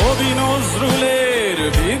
কবি নজরুলের